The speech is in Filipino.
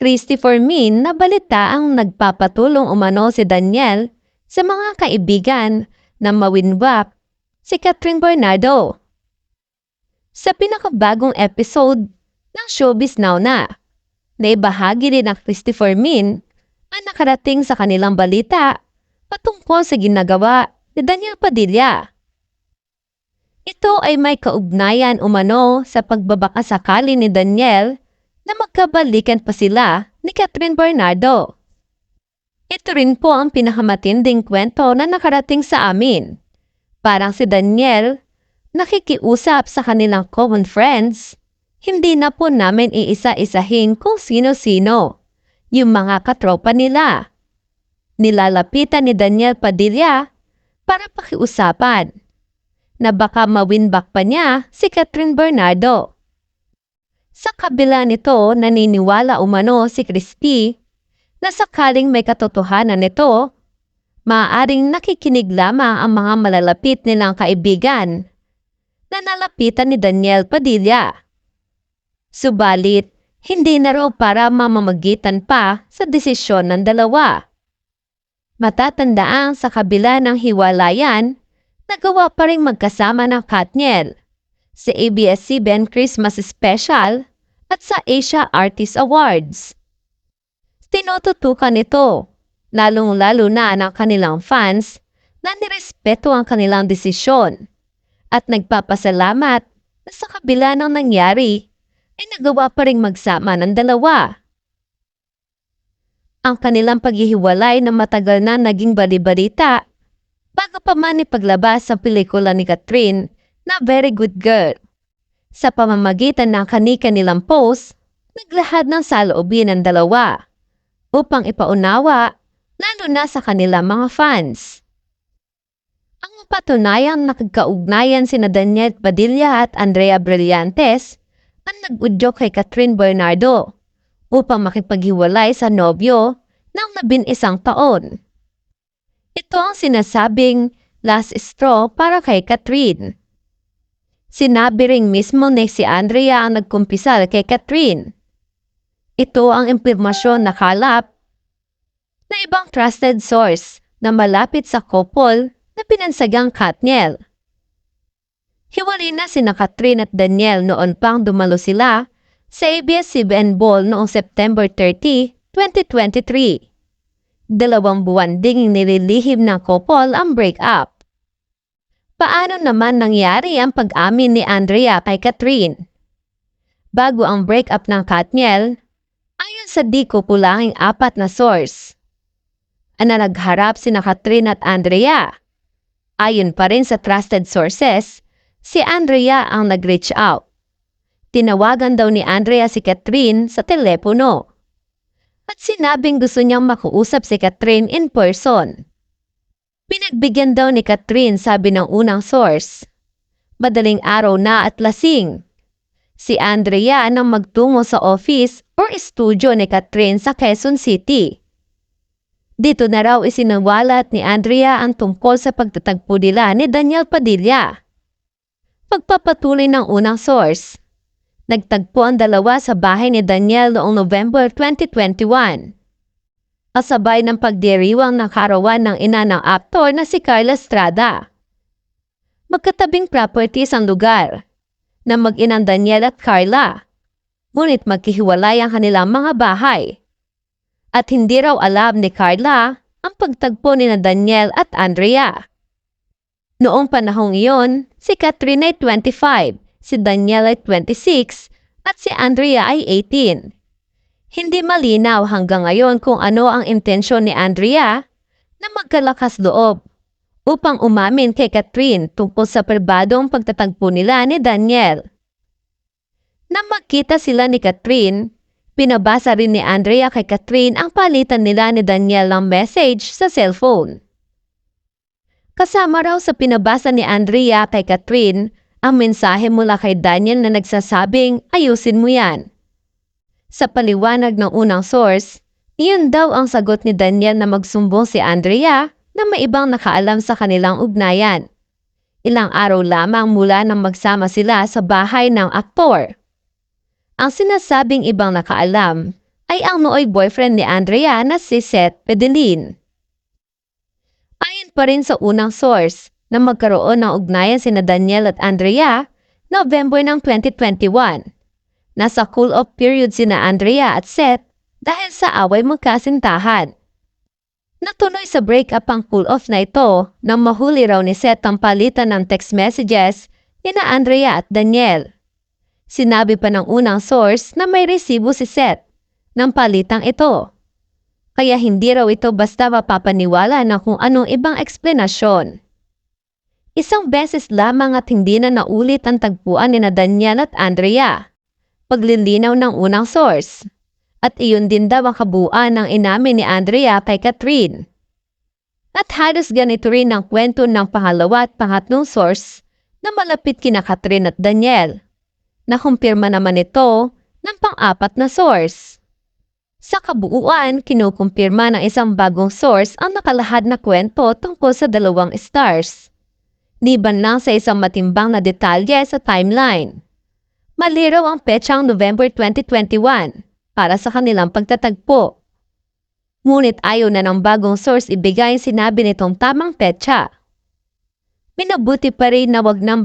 Christopher Min na balita ang nagpapatulong umano si Daniel sa mga kaibigan na mawinwap si Catherine Bernardo. Sa pinakabagong episode ng Showbiz Now na, naibahagi din ng Christopher Min ang nakarating sa kanilang balita patungkol sa ginagawa ni Daniel Padilla. Ito ay may kaugnayan umano sa pagbabakasakali ni Daniel na magkabalikan pa sila ni Catherine Bernardo. Ito rin po ang pinakamatinding kwento na nakarating sa amin. Parang si Daniel, nakikiusap sa kanilang common friends, hindi na po namin iisa-isahin kung sino-sino, yung mga katropa nila. Nilalapitan ni Daniel Padilla para pakiusapan na baka mawinback pa niya si Catherine Bernardo. Sa kabila nito, naniniwala umano si Christy na sakaling may katotohanan nito, maaaring nakikinig lamang ang mga malalapit nilang kaibigan na nalapitan ni Daniel Padilla. Subalit, hindi na raw para mamamagitan pa sa desisyon ng dalawa. Matatandaan sa kabila ng hiwalayan, nagawa pa rin magkasama ng Katniel sa ABS-CBN Christmas Special at sa Asia Artist Awards. Tinututukan ito, lalong-lalo na ng kanilang fans na nirespeto ang kanilang desisyon at nagpapasalamat na sa kabila ng nangyari ay nagawa pa rin magsama ng dalawa. Ang kanilang paghihiwalay na matagal na naging balibalita bago pa man ipaglabas sa pelikula ni Catherine na Very Good Girl. Sa pamamagitan ng kanika nilang post, naglahad ng saloobin ng dalawa upang ipaunawa lalo na sa kanilang mga fans. Ang patunayang nakagkaugnayan sina Daniel Padilla at Andrea Brillantes ang nag-udyok kay Catherine Bernardo upang makipaghiwalay sa nobyo ng labin isang taon. Ito ang sinasabing last straw para kay Catherine. Sinabi ring mismo ni si Andrea ang nagkumpisal kay Catherine. Ito ang impormasyon na kalap na ibang trusted source na malapit sa couple na pinansagang Katniel. Hiwalay na sina Catherine at Daniel noon pang dumalo sila sa ABS-CBN Ball noong September 30, 2023. Dalawang buwan ding nililihim ng couple ang breakup. Paano naman nangyari ang pag-amin ni Andrea kay Catherine? Bago ang breakup ng Katniel, ayon sa di ko kulanging apat na source, na nagharap sina Catherine at Andrea. Ayon pa rin sa trusted sources, si Andrea ang nag-reach out. Tinawagan daw ni Andrea si Catherine sa telepono. At sinabing gusto niyang makuusap si Catherine in person. Pinagbigyan daw ni Catherine sabi ng unang source. Madaling araw na at lasing. Si Andrea nang magtungo sa office or studio ni Catherine sa Quezon City. Dito na raw isinawalat ni Andrea ang tungkol sa pagtatagpo nila ni Daniel Padilla. Pagpapatuloy ng unang source, nagtagpo ang dalawa sa bahay ni Daniel noong November 2021. Kasabay ng pagdiriwang ng karawan ng ina ng aktor na si Carla Estrada. Magkatabing properties ang lugar na mag-inang Daniel at Carla. Ngunit magkihiwalay ang kanilang mga bahay. At hindi raw alam ni Carla ang pagtagpo ni na Daniel at Andrea. Noong panahong iyon, si Catherine ay 25, si Daniel ay 26, at si Andrea ay 18. Hindi malinaw hanggang ngayon kung ano ang intensyon ni Andrea na magkalakas loob upang umamin kay Catherine tungkol sa perbadong pagtatagpo nila ni Daniel. Nang magkita sila ni Catherine, pinabasa rin ni Andrea kay Catherine ang palitan nila ni Daniel ng message sa cellphone. Kasama raw sa pinabasa ni Andrea kay Catherine ang mensahe mula kay Daniel na nagsasabing ayusin mo yan. Sa paliwanag ng unang source, iyon daw ang sagot ni Daniel na magsumbong si Andrea na may ibang nakaalam sa kanilang ugnayan. Ilang araw lamang mula nang magsama sila sa bahay ng aktor. Ang sinasabing ibang nakaalam ay ang nooy boyfriend ni Andrea na si Seth Pedelin. Ayon pa rin sa unang source na magkaroon ng ugnayan sina Daniel at Andrea, November ng 2021. Nasa cool-off period sina Andrea at Seth dahil sa away magkasintahan. Natuloy sa breakup ang cool-off na ito nang mahuli raw ni Seth ang palitan ng text messages ni na Andrea at Daniel. Sinabi pa ng unang source na may resibo si Seth ng palitang ito. Kaya hindi raw ito basta mapapaniwala ng kung anong ibang eksplenasyon. Isang beses lamang at hindi na naulit ang tagpuan ni na Daniel at Andrea. Paglilinaw ng unang source. At iyon din daw ang kabuuan ng inamin ni Andrea kay Catherine. At halos ganito rin ang kwento ng pangalawa at pangatlong source na malapit kina Catherine at Daniel. Nakumpirma naman ito ng pang-apat na source. Sa kabuuan, kinukumpirma ng isang bagong source ang nakalahad na kwento tungkol sa dalawang stars. Liban lang sa isang matimbang na detalye sa timeline. Maliraw ang petsang November 2021 para sa kanilang pagtatagpo. Ngunit ayaw na ng bagong source ibigay sinabi nitong tamang petsa. Minabuti pa rin na wag nang